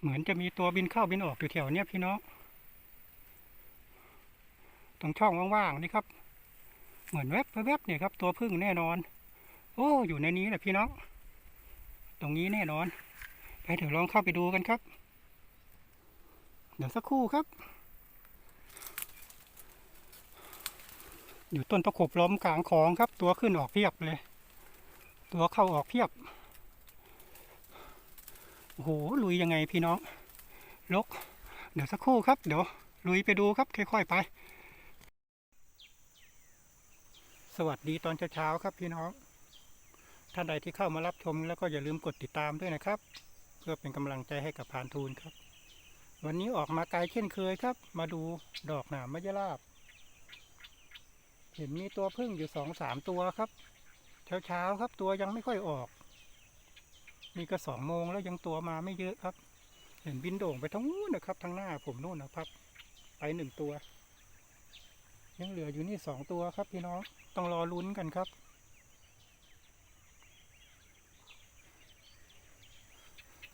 เหมือนจะมีตัวบินเข้าบินออกอยู่แถวเนี้ยพี่น้องตรงช่องว่างๆนี่ครับ เหมือนแวบแวบๆเนี่ยครับ ตัวพึ่งแน่นอน โอ้อยู่ในนี้แหละพี่น้องตรงนี้แน่นอน ไปเดี๋ยวลองเข้าไปดูกันครับ เดี๋ยวสักครู่ครับ อยู่ต้นตะขบล้มกลางคลองครับ ตัวขึ้นออกเพียบเลย ตัวเข้าออกเพียบ โอ้โหลุยยังไงพี่น้อง ลก เดี๋ยวสักครู่ครับ เดี๋ยวลุยไปดูครับ ค่อยๆไป สวัสดีตอนเช้าๆครับพี่น้อง ท่านใดที่เข้ามารับชมแล้วก็อย่าลืมกดติดตามด้วยนะครับ เพื่อเป็นกำลังใจให้กับพานทูนครับ วันนี้ออกมาไกลเช่นเคยครับ มาดูดอกหนามมะยราบ เห็นมีตัวพึ่งอยู่สองสามตัวครับ เช้าๆครับตัวยังไม่ค่อยออก นี่ก็สองโมงแล้วยังตัวมาไม่เยอะครับ เห็นบินโด่งไปทั้งนู้นนะครับทางหน้าผมนู่นนะครับ ไปหนึ่งตัว ยังเหลืออยู่นี่สองตัวครับพี่น้องต้องรอลุ้นกันครับ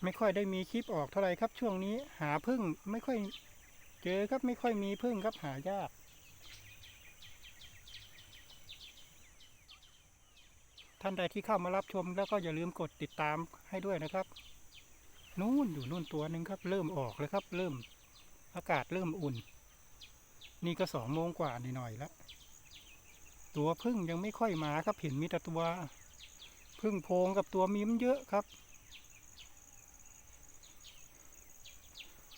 ไม่ค่อยได้มีคลิปออกเท่าไหร่ครับช่วงนี้หาพึ่งไม่ค่อยเจอครับไม่ค่อยมีพึ่งครับหายาก ท่านใดที่เข้ามารับชมแล้วก็อย่าลืมกดติดตามให้ด้วยนะครับ นู่นอยู่นู่นตัวหนึ่งครับ เริ่มออกเลยครับ เริ่มอากาศเริ่มอุ่น นี่ก็สองโมงกว่าหน่อยๆแล้วตัวพึ่งยังไม่ค่อยมาครับเห็นมีแต่ตัวพึ่งโพงกับตัวมิ้มเยอะครับ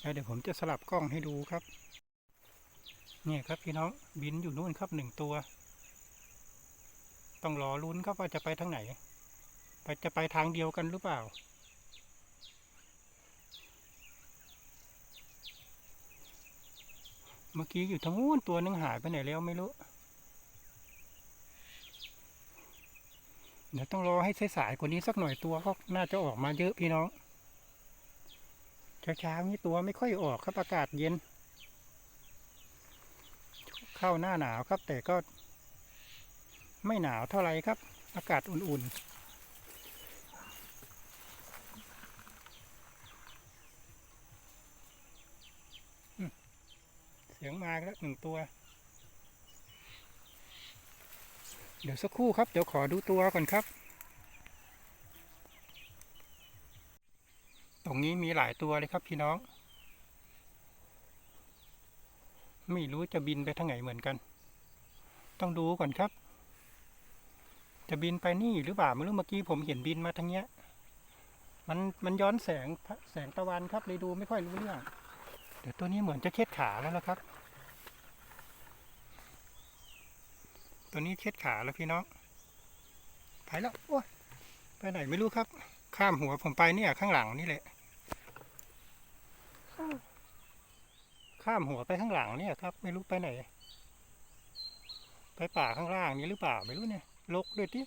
เดี๋ยวผมจะสลับกล้องให้ดูครับ เนี่ยครับพี่น้องบินอยู่นู่นครับหนึ่งตัว ต้องรอลุ้นครับว่าจะไปทางไหน ไปจะไปทางเดียวกันหรือเปล่า เมื่อกี้อยู่ทางนู้นตัวหนึงหายไปไหนแล้วไม่รู้ เดี๋ยวต้องรอให้สายๆกว่านี้สักหน่อยตัวก็น่าจะออกมาเยอะพี่น้องเช้าๆนี้ตัวไม่ค่อยออกครับอากาศเย็น เข้าหน้าหนาวครับแต่ก็ ไม่หนาวเท่าไหรครับ อากาศอุ่นๆเสียงมาแล้วหนึ่งตัว เดี๋ยวสักครู่ครับ เดี๋ยวขอดูตัวก่อนครับ ตรงนี้มีหลายตัวเลยครับพี่น้อง ไม่รู้จะบินไปทางไหนเหมือนกัน ต้องดูก่อนครับ จะบินไปนี่หรือเปล่าไม่รู้เมื่อกี้ผมเห็นบินมาทางเนี้ย มันมันย้อนแสงแสงตะวันครับเลยดูไม่ค่อยรู้เรื่องเดี๋ยวตัวนี้เหมือนจะเช็ดขาแล้วละครับ ตัวนี้เช็ดขาแล้วพี่น้องไปแล้วโอ้ยไปไหนไม่รู้ครับ ข้ามหัวผมไปเนี่ยข้างหลังนี่แหละข้ามหัวไปข้างหลังเนี่ยครับ ไม่รู้ไปไหน ไปป่าข้างล่างนี้หรือเปล่าไม่รู้เนี่ย ลกด้วยที่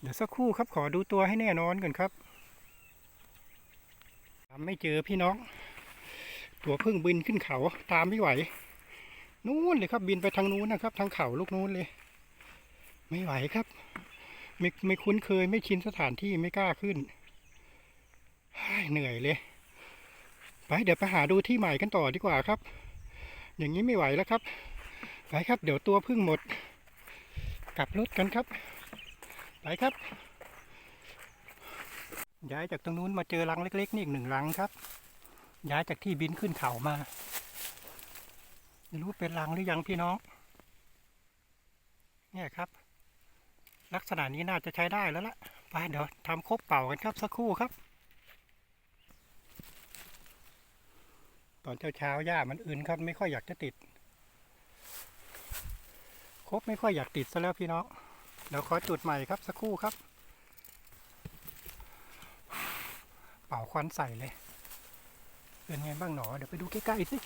เดี๋ยวสักครู่ครับขอดูตัวให้แน่นอนก่อนครับตามไม่เจอพี่น้อง ตัวพึ่งบินขึ้นเขาตามไม่ไหว นู้นเลยครับบินไปทางนู้นนะครับ ทางเขาลูกนู้นเลย ไม่ไหวครับ ไม่ไม่คุ้นเคยไม่ชินสถานที่ไม่กล้าขึ้นเหนื่อยเลย ไปเดี๋ยวไปหาดูที่ใหม่กันต่อดีกว่าครับ อย่างนี้ไม่ไหวแล้วครับไปครับ เดี๋ยวตัวพึ่งหมด กลับรถกันครับ ไปครับ ย้ายจากตรงนู้นมาเจอรังเล็กๆนี่อีกหนึ่งรังครับ ย้ายจากที่บินขึ้นเขามาไม่รู้เป็นรังหรือยังพี่น้อง เนี่ยครับ ลักษณะนี้น่าจะใช้ได้แล้วล่ะไปเดี๋ยวทำครบเป่ากันครับสักครู่ครับ ตอนเช้าๆหญ้ามันอื่นครับไม่ค่อยอยากจะติดครบไม่ค่อยอยากติดซะแล้วพี่น้องเดี๋ยวขอจุดใหม่ครับสักครู่ครับ เป่าควันใส่เลย เป็นไงบ้างหนอ เดี๋ยวไปดูใกล้ๆสิ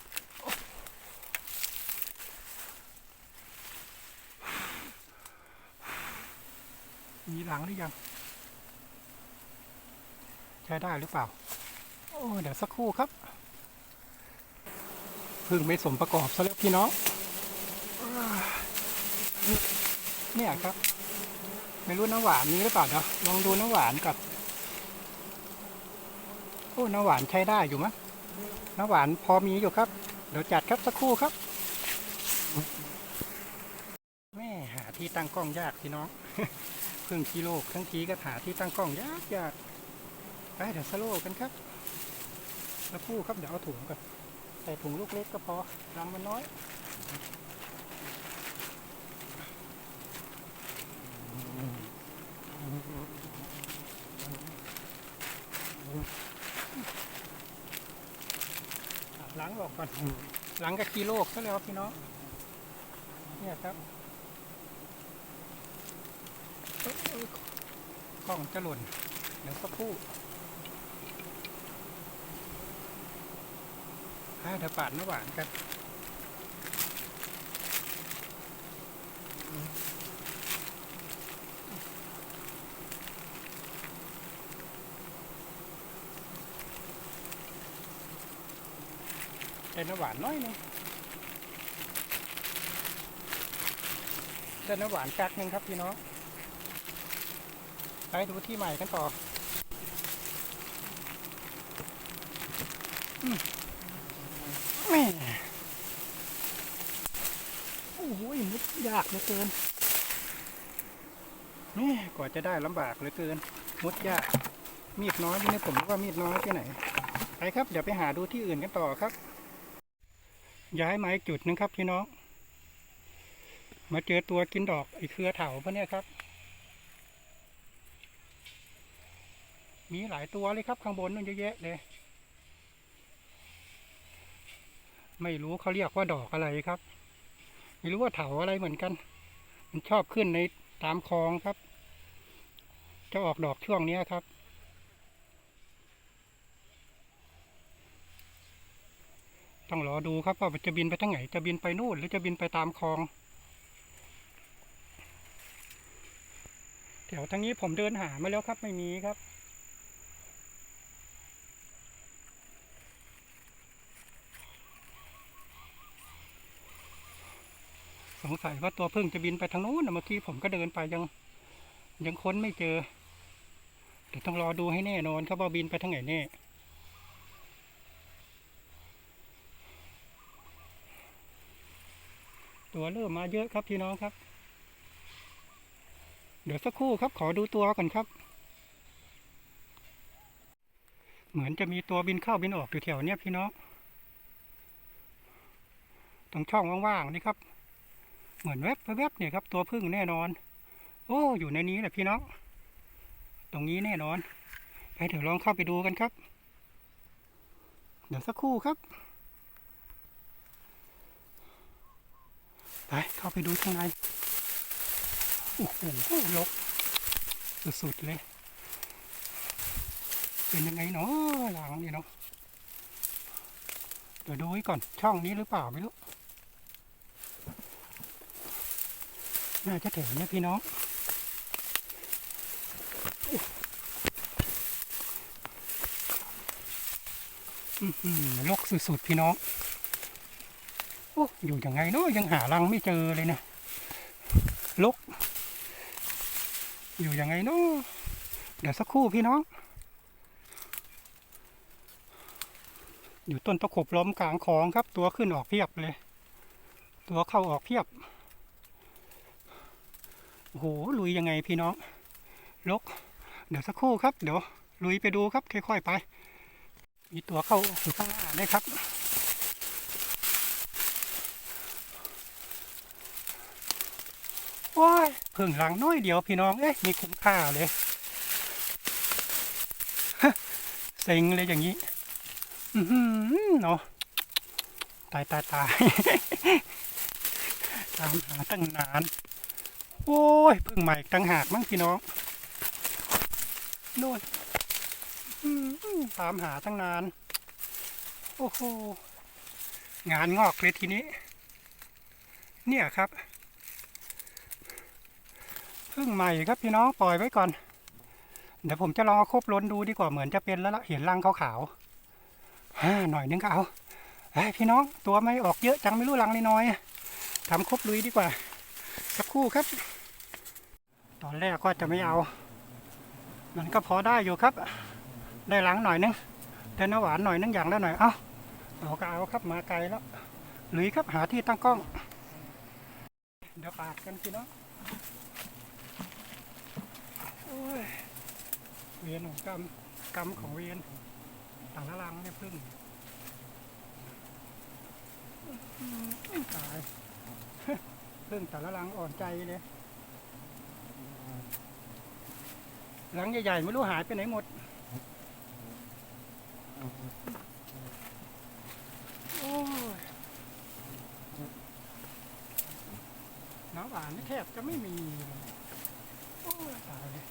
มีหลังหรือยัง ใช้ได้หรือเปล่า โอ้ เดี๋ยวสักครู่ครับ พึ่งไม่สมประกอบซะแล้วพี่น้อง เนี่ยครับ ไม่รู้น้ำหวานมีหรือเปล่าเนาะลองดูน้ำหวานก่อนโอ้น้ำหวานใช้ได้อยู่มั้งน้ำหวานพอมีอยู่ครับ เดี๋ยวจัดครับสักครู่ครับ แม่หาที่ตั้งกล้องยากพี่น้องเพิ่งกิโลกทั้งทีก็หาที่ตั้งกล้องยากยากไปเดี๋ยวสโลว์กันครับสักครู่ครับเดี๋ยวเอาถุงก่อน ใส่ถุงลูกเล็กก็พอรังมันน้อยล้างออกก่อนล้างกับกิโลกซะแล้วพี่น้องเนี่ยครับเอ้ยเอ้ยกล้องจะหล่นเดี๋ยวสักครู่ อ่าเดี๋ยวปาดน้ำหวานกันได้น้ำหวานน้อยหนึงได้น้ำหวานกักหนึ่งครับพี่น้อง ไปดูที่ใหม่กันต่อ อืม แม่โอ้โหมุดยากเหลือเกินนี่กว่าจะได้ลำบากเหลือเกิน มุดยาก มีดน้อยนี่ผมว่ามีดน้อยที่ไหน ไปครับ เดี๋ยวไปหาดูที่อื่นกันต่อครับ ย้ายมาอีกจุดหนึงครับพี่น้อง มาเจอตัวกินดอกไอ้เครือเถาพวกเนี้ยครับ มีหลายตัวเลยครับข้างบนนั่นเยอะแยะเลย ไม่รู้เขาเรียกว่าดอกอะไรครับ ไม่รู้ว่าเถาอะไรเหมือนกัน มันชอบขึ้นในตามคลองครับ จะออกดอกช่วงนี้ครับ ต้องรอดูครับว่าจะบินไปทางไหน จะบินไปนู่นหรือจะบินไปตามคลอง แถวทางนี้ผมเดินหามาแล้วครับไม่มีครับ สงสัยว่าตัวพึ่งจะบินไปทางนู้นนะเมื่อกี้ผมก็เดินไปยัง ยังค้นไม่เจอเดี๋ยวต้องรอดูให้แน่นอนครับว่าบินไปทางไหนแน่ตัวเริ่มมาเยอะครับพี่น้องครับ เดี๋ยวสักครู่ครับขอดูตัวก่อนครับ เหมือนจะมีตัวบินเข้าบินออกอยู่แถวเนี้ยพี่น้องตรงช่องว่างๆนี่ครับ เหมือนแวบแวบๆเนี่ยครับ ตัวพึ่งแน่นอน โอ้อยู่ในนี้แหละพี่น้อง ตรงนี้แน่นอน ไปเดี๋ยวลองเข้าไปดูกันครับ เดี๋ยวสักครู่ครับไปเข้าไปดูข้างในโอ้โหลกสุดๆเลย เป็นยังไงเนาะหลังนี่เนาะเดี๋ยวดูไว้ก่อนช่องนี้หรือเปล่าไม่รู้ น่าจะแถวเนี้ยพี่น้องอื้อหือลกสุดๆพี่น้องโอ้อยู่ยังไงเนาะยังหารังไม่เจอเลยนะลก อยู่ยังไงเนาะเดี๋ยวสักครู่พี่น้อง อยู่ต้นตะขบล้อมกลางคลองครับ ตัวขึ้นออกเพียบเลย ตัวเข้าออกเพียบ โอ้โหลุยยังไงพี่น้อง ลก เดี๋ยวสักครู่ครับ เดี๋ยวลุยไปดูครับ ค่อยๆไป มีตัวเข้าอยู่ข้างหน้าได้ครับโอ้ยเพิ่งหลังน้อยเดียวพี่น้อง เอ๊ะมีคุ้มค่าเลยเซ็งเลยอย่างนี้ อือหือเนาะตายตายตายตามหาตั้งนาน โอ้ยพิ่งใหม่ตั้งหากมั้งพี่น้องโน่นตามหาตั้งนาน โอ้โห งานงอกเลยทีนี้ เนี่ยครับพิ่งใหม่ครับพี่น้องปล่อยไว้ก่อน เดี๋ยวผมจะลองเอาครบล้นดูดีกว่าเหมือนจะเป็นแล้วละเห็นรังขาวๆหน่อยนึงก็เอาพี่น้องตัวไม่ออกเยอะจังไม่รู้รังน้อยๆทำครบลุยดีกว่าสักครู่ครับ ตอนแรกก็จะไม่เอา มันก็พอได้อยู่ครับ ได้หลังหน่อยนึงได้น้ำหวานหน่อยนึงอย่างละหน่อยเอาเอาก็เอาครับมาไกลแล้วหลุยครับหาที่ตั้งกล้อง เดี๋ยวปาดกันพี่น้องเวียนของกรรมกรรมของเวียนต่างละลังเนี่ยพึ่งตายพึ่งแต่ละลังอ่อนใจเลย หลังใหญ่ๆไม่รู้หายไปไหนหมด โอ้ยน้ำหวานนี่แทบจะไม่มีเลยโอ้ยตายเลย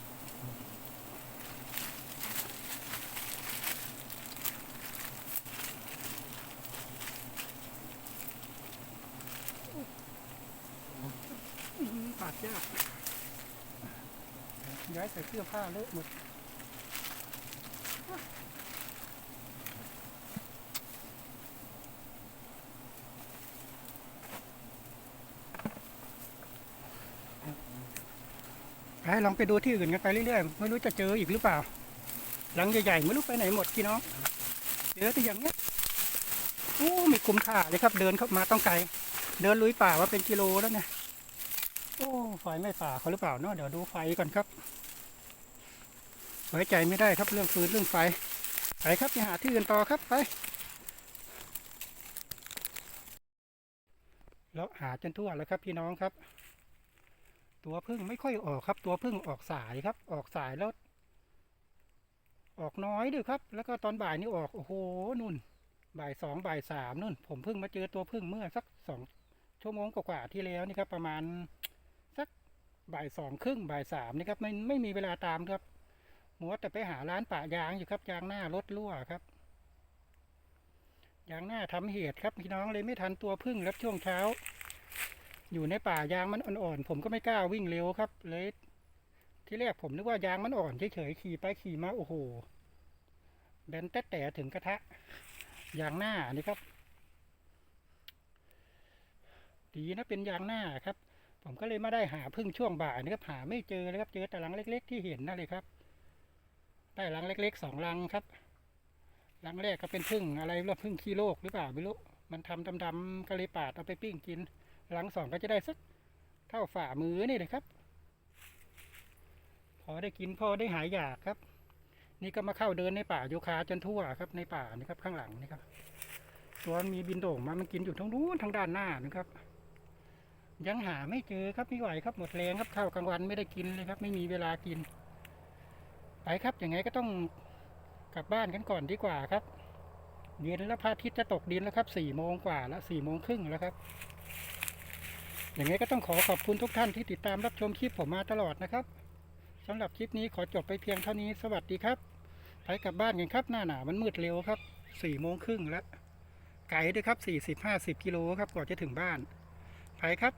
ปาดยาก ย้ายใส่เสื้อผ้าเลอะหมดไปลองไปดูที่อื่นกันไปเรื่อยๆ ไม่รู้จะเจออีกหรือเปล่า หลังใหญ่ๆ ไม่รู้ไปไหนหมดพี่น้องเจอแต่อย่างเนี้ยโอ้ม่คุ้มค่าเลยครับ เดินเข้ามาต้องไกล เดินลุยป่าว่าเป็นกิโลแล้วเนี่ย โอ้ไฟไม่ป่าเขาหรือเปล่าเนาะเดี๋ยวดูไฟก่อนครับ ไว้ใจไม่ได้ครับเรื่องฟืนเรื่องไฟไปครับไปหาที่อื่นต่อครับไปแล้วหาจนทั่วแล้วครับพี่น้องครับ ตัวพึ่งไม่ค่อยออกครับ ตัวพึ่งออกสายครับ ออกสายแล้ว ออกน้อยด้วยครับ แล้วก็ตอนบ่ายนี่ออกโอ้โหนุ่น บ่ายสองบ่ายสามนุ่น ผมเพิ่งมาเจอตัวพึ่งเมื่อสักสองชั่วโมงกว่าที่แล้วนี่ครับ ประมาณสักบ่ายสองครึ่งบ่ายสามนี่ครับไม่ไม่มีเวลาตามครับ มัวแต่ไปหาร้านป่ายางอยู่ครับ ยางหน้ารถรั่วครับ ยางหน้าทำเหตุครับพี่น้องเลยไม่ทันตัวพึ่งแล้วช่วงเช้า อยู่ในป่ายางมันอ่อนๆผมก็ไม่กล้าวิ่งเร็วครับ เลย ที่แรกผมนึกว่ายางมันอ่อนเฉยๆขี่ไปขี่มาโอ้โหแบนแต่แต่ถึงกระทะยางหน้านี่ครับดีนะเป็นยางหน้าครับ ผมก็เลยมาได้หาพึ่งช่วงบ่ายนะครับหาไม่เจอเลยครับเจอแต่รังเล็ก ๆ ที่เห็นนั่นเลยครับ ได้รังเล็กๆสองรังครับรังแรกก็เป็นพึ่งอะไรว่าพึ่งขี้โลกหรือเปล่าไม่รู้มันทำดำๆก็เลยปาดเอาไปปิ้งกินหลังสองก็จะได้สักเท่าฝ่ามือนี่เลยครับ พอได้กินพอได้หายอยากครับ นี่ก็มาเข้าเดินในป่าโยคาจนทั่วครับ ในป่านี่ครับข้างหลังนี่ครับตัวมันมีบินโด่งมามันกินอยู่ทั้งนู้นทางด้านหน้านะครับ ยังหาไม่เจอครับไม่ไหวครับหมดแรงครับข้าวกลางวันไม่ได้กินเลยครับ ไม่มีเวลากิน ไปครับอย่างไงก็ต้องกลับบ้านกันก่อนดีกว่าครับเย็นแล้วพระอาทิตย์จะตกดินแล้วครับสี่โมงกว่าแล้วสี่โมงครึ่งแล้วครับอย่างนี้ก็ต้องขอขอบคุณทุกท่านที่ติดตามรับชมคลิปผมมาตลอดนะครับสำหรับคลิปนี้ขอจบไปเพียงเท่านี้สวัสดีครับ ไปกลับบ้านกันครับหน้าหนาวมันมืดเร็วครับสี่โมงครึ่งแล้วไกลด้วยครับสี่สิบห้าสิบกิโลครับกว่าจะถึงบ้านไปครับ